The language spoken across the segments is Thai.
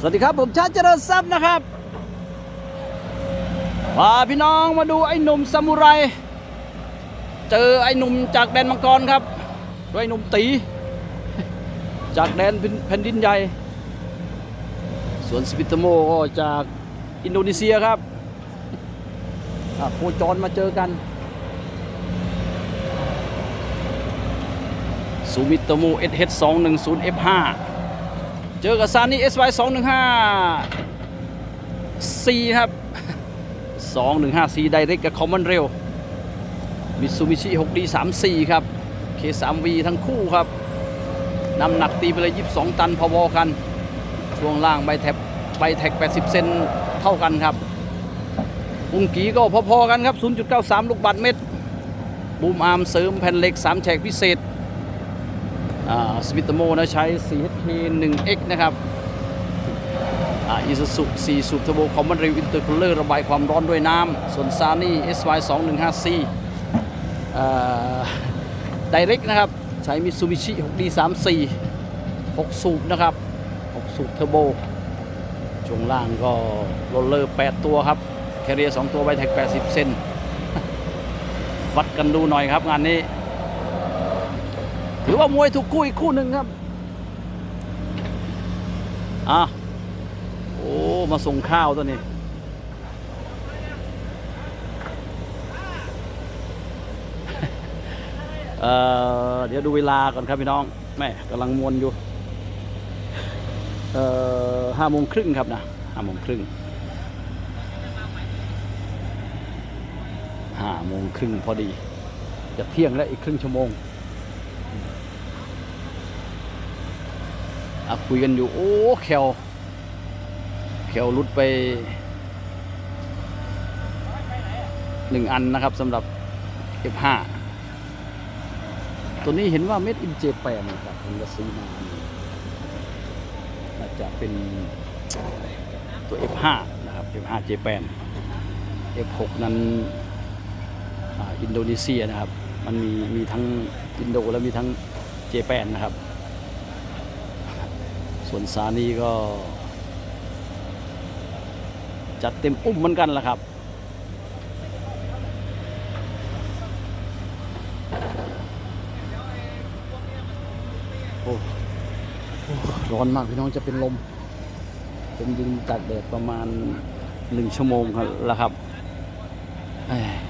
สวัสดีครับผมชาติเจริญทรัพย์นะครับพาพี่น้องมาดูไอ้หนุ่มซามูไร เจอไอ้หนุ่มจากแดนมังกรครับด้วยไอหนุ่มตี จากแดนแผ่นดินใหญ่ ส่วนสปิตโมก็จากอินโดนีเซียครับโคจรมาเจอกันซูมิโตโมเอสเฮดสองหนึ่งศูนย์เอฟห้า จอกับซานี่ SY 2 1 5 C ครับ 2 1 5 C Direct กับ Common Rail Mitsubishi 6D 3 4ครับ K3V ทั้งคู่ครับน้ำหนักตีไปเลย 22 ตันพอๆกัน ช่วงล่างใบแท็บใบแท็ก 80 เซนเท่ากันครับบุ้งกีก็พอๆกันครับ 0.93 ลูกบาทเมตร บูมอาร์มเสริมแผ่นเหล็ก 3 แฉกพิเศษ สมิตโมนะใช้ 4HK 1X นะครับอีซูซู4สูบเทอร์โบคอมมอนเรลอินเตอร์คูลเลอร์ระบายความร้อนด้วยน้ำ ส่วนซานี่ SY 2 1 5 C ไดเรกนะครับ ใช้มิซูบิชิ 6D 3 4 6 สูบนะครับ 6 สูบเทอร์โบ ช่วงล่างก็โรลเลอร์ 8 ตัวครับ แคเรีย 2 ตัวไบแท็ก 80 เซน วัดกันดูหน่อยครับงานนี้ ถือว่ามวยถูกคู่อีกคู่หนึ่งครับอะโอ้มาส่งข้าวตัวนี้เอ่อเดี๋ยวดูเวลาก่อนครับพี่น้องแม่กำลังมวนอยู่เอ่อห้าโมงครึ่งครับนะห้าโมงครึ่งห้าโมงครึ่งพอดี จะเที่ยงแล้วอีกครึ่งชั่วโมง อะคุยกันอยู่ โอ้แคลแคลรุดไปหนึ่งอันนะครับสำหรับ F5 ตัวนี้เห็นว่าเม็ดอินเจแปนนะครับผมก็ซื้อมาน่าจะเป็นตัว F5 นะครับ F5 เจแปน F6 นั้นอ่าอินโดนีเซียนะครับ มันมีมีทั้งอินโดและมีทั้งเจแปนนะครับ ส่วนซานีก็ จัดเต็มอุ้มเหมือนกันล่ะครับโอ้ร้อนมากพี่น้องจะเป็นลม เป็นยิงจากแดดประมาณหนึ่งชั่วโมงครับล้วครับ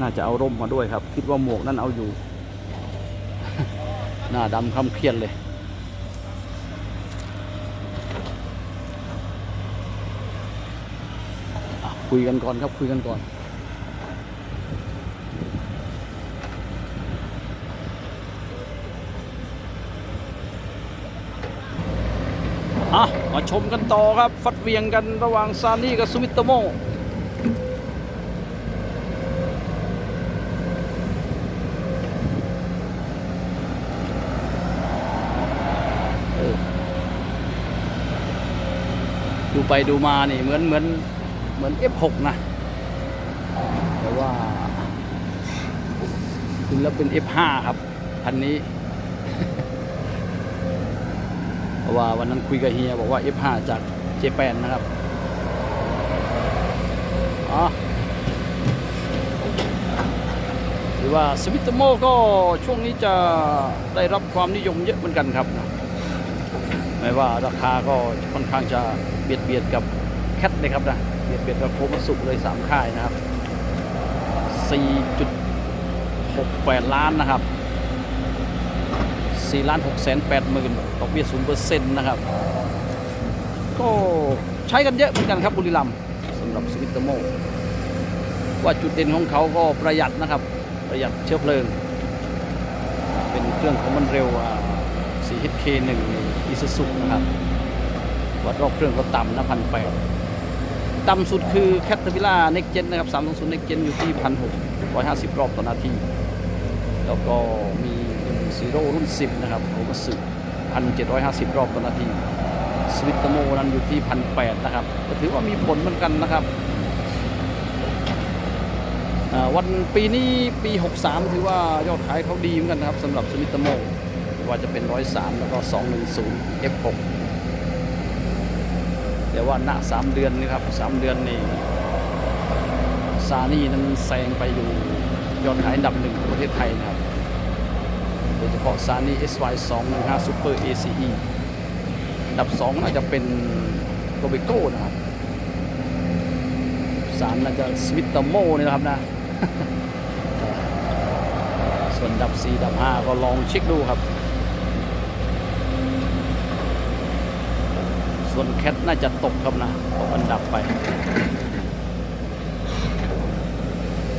น่าจะเอาร่มมาด้วยครับ คิดว่าหมวกนั่นเอาอยู่ หน้าดำคำเครียดเลย อะ คุยกันก่อนครับคุยกันก่อนอะมาชมกันต่อครับ ฟัดเวียงกันระหว่างซานี่กับซูมิโตโมดูไปดูมานี่เหมือนเหมือน เหมือน F6 นะ แต่ว่าขึ้นแล้วเป็น F5 ครับคันนี้เพราะว่าวันนั้นคุยกับเฮียบอกว่า F5 จากเจแปนนะครับอ๋อหรือว่าสวิตโมก็ช่วงนี้จะได้รับความนิยมเยอะเหมือนกันครับนะไม่ว่าราคาก็ค่อนข้างจะเบียดเบียดกับแคทเลยครับนะ เบียดเบียดกับโคมาสุเลย3ค่ายนะครับ 4.68 ล้านนะครับ 4 ล้าน6แสน8หมื่นดอกเบี้ย0เปอร์เซ็นต์นะครับ ก็ใช้กันเยอะเหมือนกันครับบุรีรัมย์สำหรับสวิตเตอร์โม ว่าจุดเด่นของเขาก็ประหยัดนะครับ ประหยัดเชื้อเพลิง เป็นเครื่องของมันเร็ว 4HK 1 อีซูซุนะครับ วัดรอบเครื่องก็ต่ำนะพันแปด ต่ำสุดคือแคทเทอร์พิล่าเน็กเจนนะครับ320เน็กเจนอยู่ที่พันหกร้อยห้าสิบรอบต่อนาที แล้วก็มีซีโร่รุ่น10นะครับโอมาสึพันเจ็ดร้อยห้าสิบรอบต่อนาทีสวิตโมนั้นอยู่ที่พันแปดนะครับก็ถือว่ามีผลเหมือนกันนะครับวันปีนี้ปี 63 ถือว่ายอดขายเขาดีเหมือนกันนะครับสำหรับสวิตโมว่าจะเป็น 103 แล้วก็ 210 F6 แต่แต่ว่าณสามเดือนนี่ครับสามเดือนนี่ซานี่นั้นแซงไปอยู่ยอดขายอันดับหนึ่งของประเทศไทยนะครับ โดยเฉพาะซานี่ SY2 15 Super ACE อันดับ 2 น่าจะเป็นโรเบโก้นะครับสามน่าจะสวิตเตอร์โมนี่นะครับนะ ส่วนดับ 4 ดับ 5 ก็ลองเช็คดูครับ ส่วนแคทน่าจะตกครับนะตกอันดับไป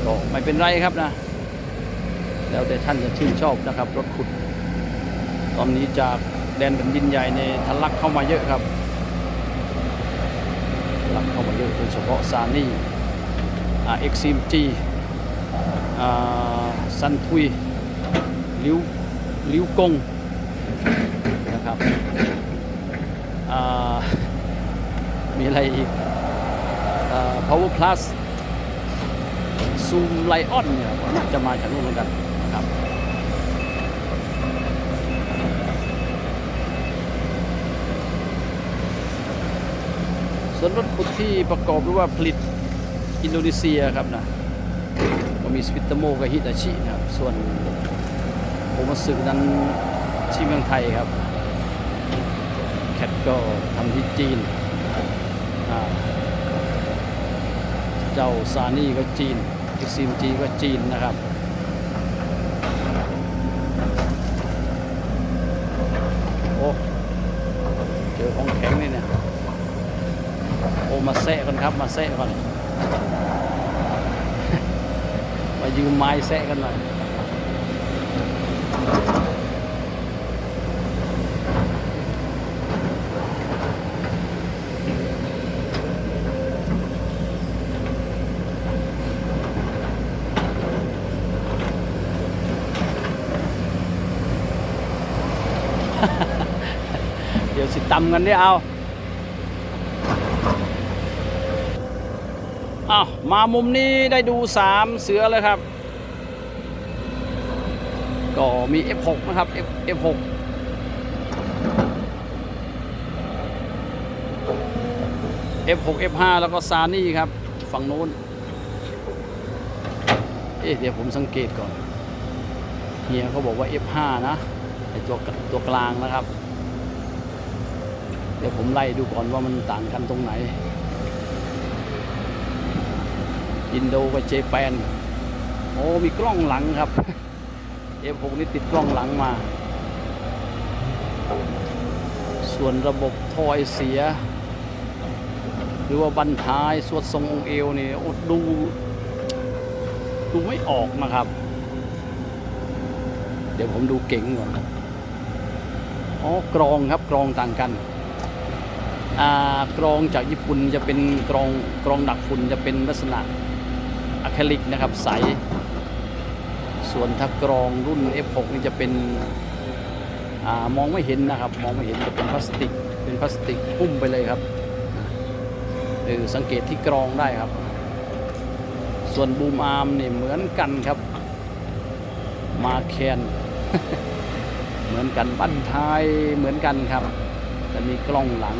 ก็ไม่เป็นไรครับนะ แล้วแต่ท่านจะชื่นชอบนะครับ รถขุด ตอนนี้จากแดนแผ่นดินใหญ่ในทะลักเข้ามาเยอะครับทะลักเข้ามาเยอะโดยเฉพาะซานี่เอ็กซิมจีซันทุย ลิ้ว ลิ้วกงนะครับ มีอะไรอีกอ power plus ซูมไลออนเนี่ยน่าจะมาจากนู่นเหมือนกันนะครับส่วนรถขุดที่ประกอบหรือว่าผลิตอินโดนีเซียครับนะก็มีสวิตเตโมกับฮิตาชินะครับ ส่วนโอมาสึนั้นที่เมืองไทยครับ แคทก็ทำที่จีน เจ้าซานี่ก็จีนอีกซิมจีก็จีนนะครับโอ้เจอของแข็งนี่เนี่ยโอ้มาแซะกันครับมาแซะก่อนมายืมไม้แซะกันหน่อย สิตำกันได้เอาอ้าวมามุมนี้ได้ดูสามเสือเลยครับ ก็มี F6 นะครับ F F6 F6 F5 แล้วก็ซานี่ครับ ฝั่งนู้น เอ๊ะเดี๋ยวผมสังเกตก่อน เฮียเขาบอกว่า F5 นะไอตัวตัวกลางนะครับ เดี๋ยวผมไล่ดูก่อนว่ามันต่างกันตรงไหน อินโดกับเจแปน โอ้มีกล้องหลังครับ F6 นี่ติดกล้องหลังมา ส่วนระบบทอยเสีย หรือว่าบันท้ายสวดทรงองเอวนี่โอ้ดู ดูไม่ออกนะครับ เดี๋ยวผมดูเก่งก่อนอ๋อกรองครับกรองต่างกัน กรองจากญี่ปุ่นจะเป็นกรองกรองดักฝุ่นจะเป็นลักษณะอะคริลิกนะครับใส ส่วนถ้ากรองรุ่น F6 นี่จะเป็นอมองไม่เห็นนะครับ มองไม่เห็นจะเป็นพลาสติก เป็นพลาสติกหุ้มไปเลยครับเออสังเกตที่กรองได้ครับ ส่วนบูมอาร์มเนี่ยเหมือนกันครับ มาแคนเหมือนกันบั้นท้ายเหมือนกันครับแต่มีกล้องหลัง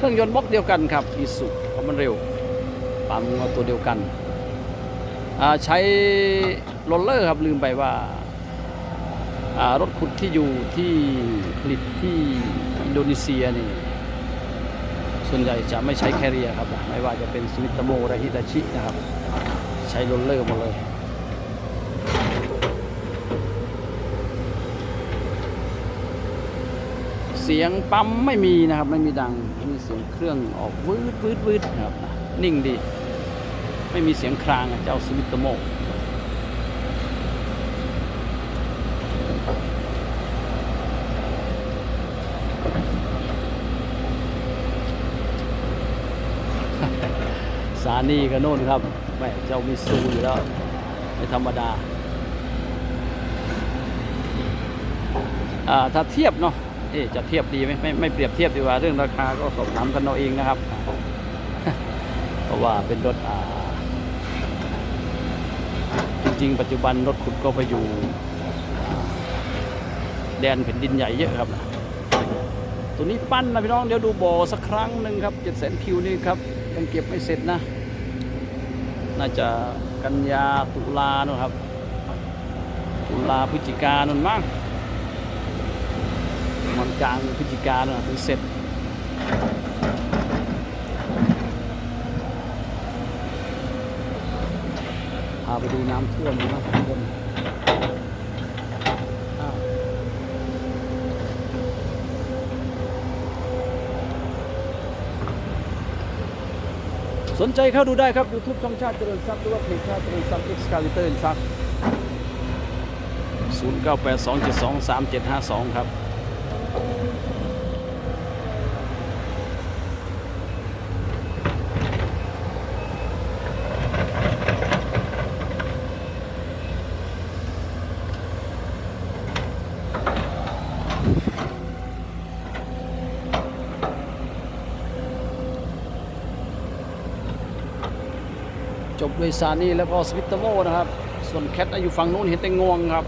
เครื่องยนต์บล็อกเดียวกันครับอีสุเพราะมันเร็วปั๊มตัวเดียวกัน ใช้โรลเลอร์ครับลืมไปว่ารถขุดที่อยู่ที่ผลิตที่อินโดนีเซียนี่ส่วนใหญ่จะไม่ใช้แคเรียครับ ไม่ว่าจะเป็นสวิตโมและฮิตาชินะครับ ใช้โรลเลอร์หมดเลย สียงปั๊มไม่มีนะครับ ไม่มีดังไม่มีเสียงเครื่องออกวืดวืดวืดนะครับ นิ่งดี ไม่มีเสียงครางเจ้าสวิตโมสานี่ก็โน่นครับแม่เจ้ามิซูอยู่แล้วไม่ธรรมดาอ่าถ้าเทียบเนาะ เอ๊จะเทียบดีไหมไม่ไม่เปรียบเทียบดีกว่าเรื่องราคาก็สอบถามกันเอาเองนะครับ เพราะว่าเป็นรถอ่าจริง ๆ ปัจจุบันรถขุดก็ไปอยู่แดนแผ่นดินใหญ่เยอะครับ ตัวนี้ปั้นนะพี่น้องเดี๋ยวดูบ่อสักครั้งหนึ่งครับเจ็ดแสนคิวนี่ครับยังเก็บไม่เสร็จนะ น่าจะกันยาตุลาโนนครับ ตุลาพฤศจิกาโนนมั้ง มันกลางพฤศจิกาโนนถึงเสร็จพาไปดูน้ำท่วมนะข้างบนอ้าวสนใจเข้าดูได้ครับ YouTube ช่องชาติเจริญทรัพย์หรือว่าเพจชาติเจริญทรัพย์ Excavator ครับ0982723752 ครับ ด้วยซานีแล้วก็สวิตเตอร์โมนะครับ ส่วนแคทอยู่ฝั่งนู้นเห็นแต่งวงครับ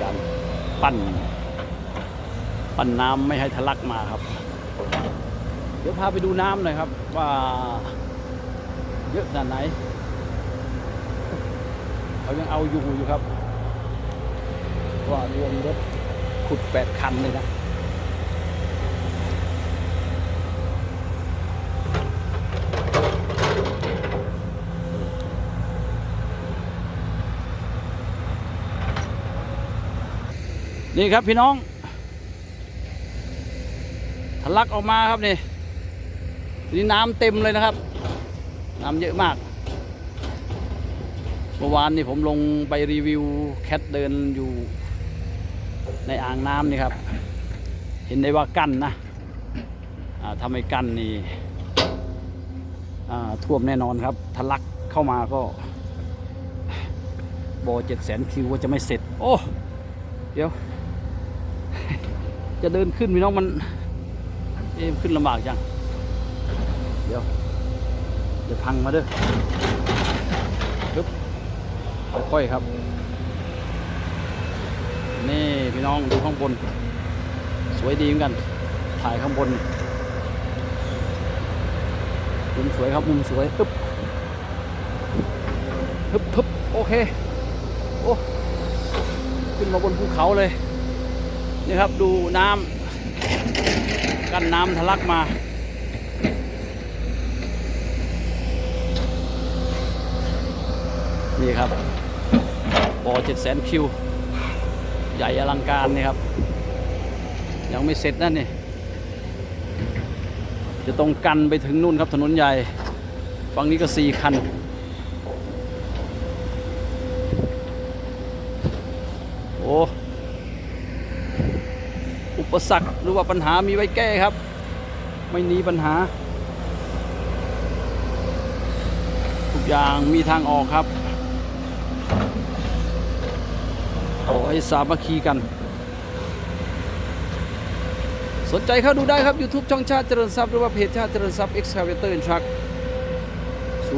การปั้นปั้นน้ำไม่ให้ทะลักมาครับ เดี๋ยวพาไปดูน้ำหน่อยครับว่าเยอะขนาดไหนเขายังเอาอยู่อยู่ครับ ว่ารวมรถขุดแปดคันเลยนะ นี่ครับพี่น้องทะลักออกมาครับนี่นี่น้ำเต็มเลยนะครับ น้ำเยอะมาก เมื่อวานนี่ผมลงไปรีวิวแคทเดินอยู่ในอ่างน้ำนี่ครับ เห็นได้ว่ากั้นนะอ่าถ้าไม่กั้นนี่อ่าท่วมแน่นอนครับทะลักเข้ามาก็บอเจ็ดแสนคิวว่าจะไม่เสร็จ โอ้ เดี๋ยว จะเดินขึ้นพี่น้องมันเอ๊ขึ้นลำบากจัง เดี๋ยว เดี๋ยวพังมาเด้อปึ๊บค่อยครับ นี่พี่น้องดูข้างบน สวยดีเหมือนกัน ถ่ายข้างบนมุมสวยครับมุมสวยปึ๊บปึ๊บปึ๊บโอเค โอ้ ขึ้นมาบนภูเขาเลย นี่ครับดูน้ำกั้นน้ำทะลักมานี่ครับบ่อเจ็ดแสนคิว ใหญ่อลังการนี่ครับ ยังไม่เสร็จนั่นนี่ จะต้องกันไปถึงนู่นครับถนนใหญ่ ฝั่งนี้ก็สี่คัน โอ้ ปสรรคหรือว่าปัญหามีไว้แก้ครับ ไม่หนีปัญหา ทุกอย่างมีทางออกครับขอให้สามัคคีกัน สนใจเข้าดูได้ครับ YouTube ช่องชาติเจริญทรัพย์หรือว่าเพจชาติเจริญทรัพย์ Excavator and Truck 0982723752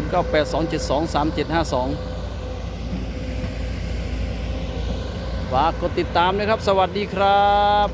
ฝากกดติดตามนะครับ สวัสดีครับ